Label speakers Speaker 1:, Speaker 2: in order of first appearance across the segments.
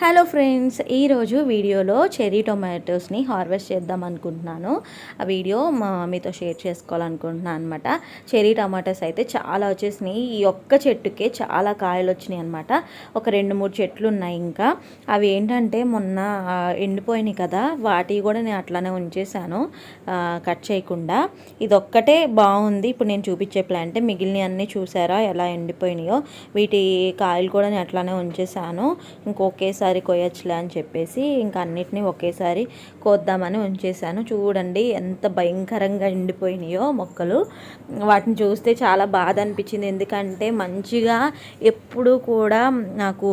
Speaker 1: Hello friends ఈరోజు వీడియోలో cherry టొమాటోస్ని harvest చేద్దాం అనుకుంటున్నాను. ఆ వీడియో మా మీతో షేర్ చేసుకోవాలనుకుంటున్నాను అనమాట చెర్రీ టొమాటోస్ అయితే చాలా వచ్చేసినాయి. ఈ ఒక్క చెట్టుకే చాలా కాయలు వచ్చినాయి అనమాట ఒక రెండు మూడు చెట్లు ఉన్నాయి ఇంకా. అవి ఏంటంటే మొన్న ఎండిపోయినాయి కదా. వాటి కూడా నేను అట్లానే ఉంచేసాను కట్ చేయకుండా. ఇది ఒక్కటే బాగుంది. ఇప్పుడు నేను చూపించే ప్లాంట్ మిగిలిన అన్నీ చూసారా ఎలా ఎండిపోయినాయో. వీటి కాయలు కూడా నేను అట్లానే ఉంచేసాను ఇంకొకేసారి కోయచ్చులే అని చెప్పేసి ఇంకా అన్నిటినీ ఒకేసారి కోద్దామని ఉంచేసాను చూడండి ఎంత భయంకరంగా ఎండిపోయినాయో మొక్కలు. వాటిని చూస్తే చాలా బాధ అనిపించింది. ఎందుకంటే మంచిగా ఎప్పుడూ కూడా నాకు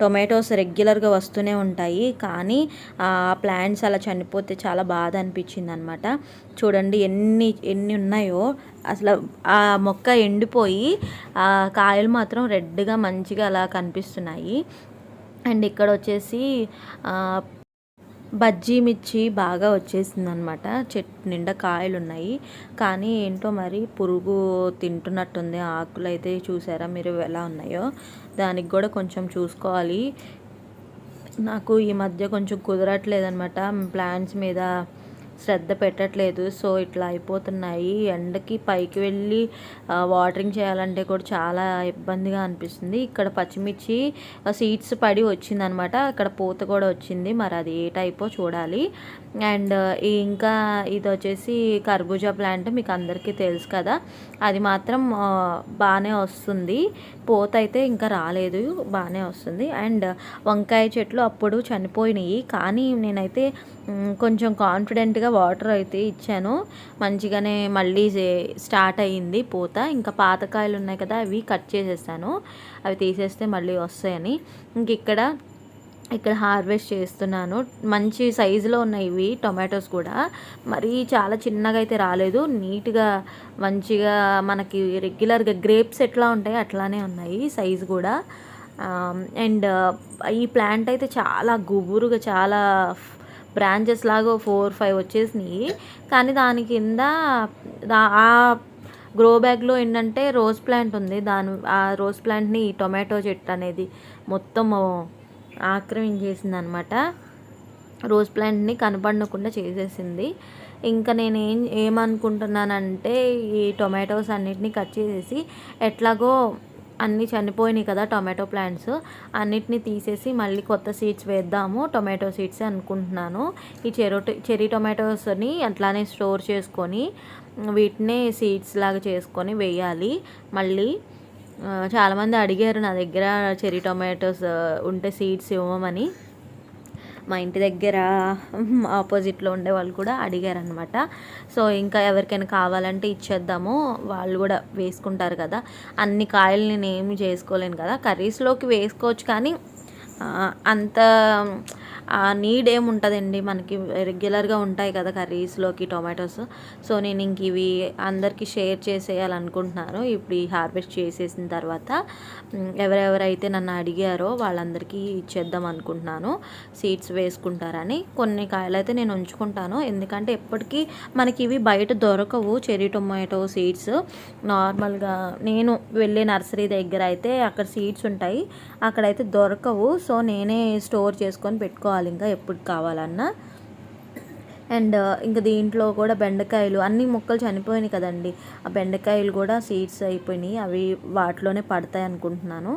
Speaker 1: టొమాటోస్ రెగ్యులర్గా వస్తూనే ఉంటాయి. కానీ ఆ ప్లాంట్స్ అలా చనిపోతే చాలా బాధ అనిపించింది అనమాట చూడండి ఎన్ని ఎన్ని ఉన్నాయో. అసలు ఆ మొక్క ఎండిపోయి ఆ కాయలు మాత్రం రెడ్గా మంచిగా అలా కనిపిస్తున్నాయి. అండ్ ఇక్కడ వచ్చేసి బజ్జీ మిర్చి బాగా వచ్చేసింది అనమాట చెట్టు నిండా కాయలు ఉన్నాయి కానీ ఏంటో మరి పురుగు తింటున్నట్టుంది. ఆకులు అయితే చూసారా మీరు ఎలా ఉన్నాయో? దానికి కూడా కొంచెం చూసుకోవాలి. నాకు ఈ మధ్య కొంచెం కుదరట్లేదనమాట. ప్లాంట్స్ మీద శ్రద్ధ పెట్టట్లేదు. సో ఇట్లా అయిపోతున్నాయి. ఎండకి పైకి వెళ్ళి వాటరింగ్ చేయాలంటే కూడా చాలా ఇబ్బందిగా అనిపిస్తుంది. ఇక్కడ పచ్చిమిర్చి సీడ్స్ పడి వచ్చిందనమాట. అక్కడ పూత కూడా వచ్చింది. మరి అది ఏ టైపో చూడాలి. అండ్ ఇంకా ఇది వచ్చేసి కర్బూజా ప్లాంట్ మీకు అందరికీ తెలుసు కదా. అది మాత్రం బాగానే వస్తుంది. పూత అయితే ఇంకా రాలేదు. బాగానే వస్తుంది. అండ్ వంకాయ చెట్లు అప్పుడు చనిపోయినాయి. కానీ నేనైతే కొంచెం కాన్ఫిడెంట్గా వాటర్ అయితే ఇచ్చాను. మంచిగానే మళ్ళీ స్టార్ట్ అయ్యింది పూత. ఇంకా పాతకాయలు ఉన్నాయి కదా అవి కట్ చేసేసాను. అవి తీసేస్తే మళ్ళీ వస్తాయని. ఇంక ఇక్కడ ఇక్కడ హార్వెస్ట్ చేస్తున్నాను. మంచి సైజులో ఉన్నాయి ఇవి టొమాటోస్ కూడా. మరీ చాలా చిన్నగా అయితే రాలేదు. నీట్గా మంచిగా మనకి రెగ్యులర్గా గ్రేప్స్ ఎట్లా ఉంటాయి అట్లానే ఉన్నాయి సైజు కూడా. అండ్ ఈ ప్లాంట్ అయితే చాలా గుబురుగా చాలా బ్రాంచెస్ లాగా ఫోర్ ఫైవ్ వచ్చేసినాయి. కానీ దాని కింద ఆ గ్రో బ్యాగ్లో ఏంటంటే రోజ్ ప్లాంట్ ఉంది. దాని ఆ రోజ్ ప్లాంట్ని ఈ టొమాటో చెట్టు అనేది మొత్తం ఆక్రమించేసింది అనమాట రోజ్ ప్లాంట్ని కనపడకుండా చేసేసింది. ఇంకా నేను ఏం ఏమనుకుంటున్నానంటే ఈ టొమాటోస్ అన్నిటిని కట్ చేసేసి ఎట్లాగో అన్నీ చనిపోయినాయి కదా టొమాటో ప్లాంట్స్. అన్నిటిని తీసేసి మళ్ళీ కొత్త సీడ్స్ వేద్దాము. టొమాటో సీడ్స్ అనుకుంటున్నాను. ఈ చెరో చెరీ టొమాటోస్ని అట్లానే స్టోర్ చేసుకొని వీటినే సీడ్స్ లాగా చేసుకొని వేయాలి. మళ్ళీ చాలామంది అడిగారు నా దగ్గర చెరీ టొమాటోస్ ఉంటే సీడ్స్ ఇవ్వమని. మా ఇంటి దగ్గర ఆపోజిట్లో ఉండే వాళ్ళు కూడా అడిగారనమాట సో ఇంకా ఎవరికైనా కావాలంటే ఇచ్చేద్దాము. వాళ్ళు కూడా వేసుకుంటారు కదా. అన్ని కాయలు నేను ఏమి చేసుకోలేను కదా. కర్రీస్లోకి వేసుకోవచ్చు కానీ అంత ఆ నీడ్ ఏముంటుందండి? మనకి రెగ్యులర్గా ఉంటాయి కదా కర్రీస్లోకి టొమాటోస్ సో నేను ఇంక ఇవి అందరికీ షేర్ చేసేయాలనుకుంటున్నాను. ఇప్పుడు ఈ హార్వెస్ట్ చేసేసిన తర్వాత ఎవరెవరైతే నన్ను అడిగారో వాళ్ళందరికీ ఇచ్చేద్దాం అనుకుంటున్నాను. సీడ్స్ వేసుకుంటారని. కొన్ని కాయలు అయితే నేను ఉంచుకుంటాను. ఎందుకంటే ఎప్పటికీ మనకి ఇవి బయట దొరకవు. చెరీ టొమాటో సీడ్స్ నార్మల్గా నేను వెళ్ళే నర్సరీ దగ్గర అయితే అక్కడ సీడ్స్ ఉంటాయి. అక్కడైతే దొరకవు. సో నేనే స్టోర్ చేసుకొని పెట్టుకోవాలి. ఇంకా ఎప్పుడు కావాలన్నా. అండ్ ఇంకా దీంట్లో కూడా బెండకాయలు అన్ని మొక్కలు చనిపోయినాయి కదండి. ఆ బెండకాయలు కూడా సీడ్స్ అయిపోయినాయి అవి వాటిలోనే పడతాయి అనుకుంటున్నాను.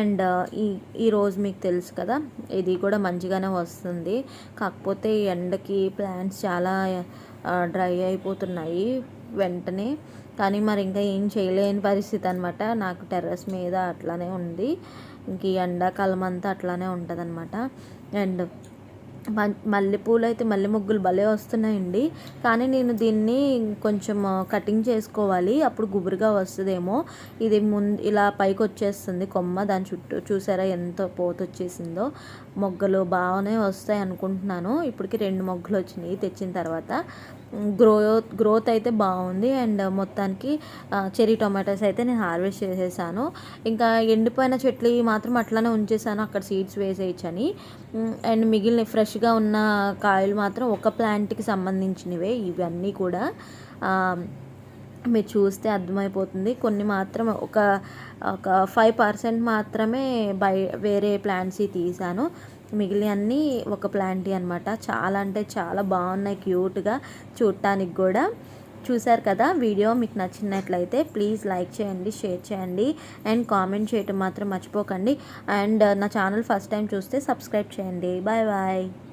Speaker 1: అండ్ ఈ ఈరోజు మీకు తెలుసు కదా ఇది కూడా మంచిగానే వస్తుంది. కాకపోతే ఈ ఎండకి ప్లాంట్స్ చాలా డ్రై అయిపోతున్నాయి వెంటనే. కానీ మరి ఇంకా ఏం చేయలేని పరిస్థితి అనమాట నాకు టెర్రస్ మీద అట్లానే ఉంది. ఇంక ఈ ఎండాకాలం అంతా అట్లానే ఉంటుంది అనమాట అండ్ మల్లెపూలు అయితే మల్లె మొగ్గులు భలే వస్తున్నాయండి. కానీ నేను దీన్ని కొంచెం కటింగ్ చేసుకోవాలి. అప్పుడు గుబురుగా వస్తుందేమో. ఇది ముందు ఇలా పైకి వచ్చేస్తుంది కొమ్మ. దాని చుట్టూ చూసారా ఎంత పోత వచ్చేసిందో మొగ్గలు బాగానే వస్తాయి అనుకుంటున్నాను ఇప్పటికి రెండు మొగ్గలు వచ్చినాయి తెచ్చిన తర్వాత. గ్రోత్ గ్రోత్ అయితే బాగుంది. అండ్ మొత్తానికి చెరీ టొమాటోస్ అయితే నేను హార్వెస్ట్ చేసేసాను. ఇంకా ఎండిపోయిన చెట్లు మాత్రం అట్లానే ఉంచేసాను. అక్కడ సీడ్స్ వేసేయచ్చని. అండ్ మిగిలిన ఫ్రెష్గా ఉన్న కాయలు మాత్రం ఒక ప్లాంట్కి సంబంధించినవే. ఇవన్నీ కూడా మీరు చూస్తే అర్థమైపోతుంది. కొన్ని మాత్రం ఒక ఒక ఫైవ్ పర్సెంట్ మాత్రమే బై వేరే ప్లాంట్స్ తీసాను. మిగిలిన అన్నీ ఒక ప్లాంటీ అనమాట చాలా అంటే చాలా బాగున్నాయి క్యూట్గా చూడటానికి కూడా. చూశారు కదా వీడియో మీకు నచ్చినట్లయితే ప్లీజ్ లైక్ చేయండి షేర్ చేయండి అండ్ కామెంట్ చేయటం మాత్రం మర్చిపోకండి. అండ్ నా ఛానల్ ఫస్ట్ టైం చూస్తే సబ్స్క్రైబ్ చేయండి. Bye bye.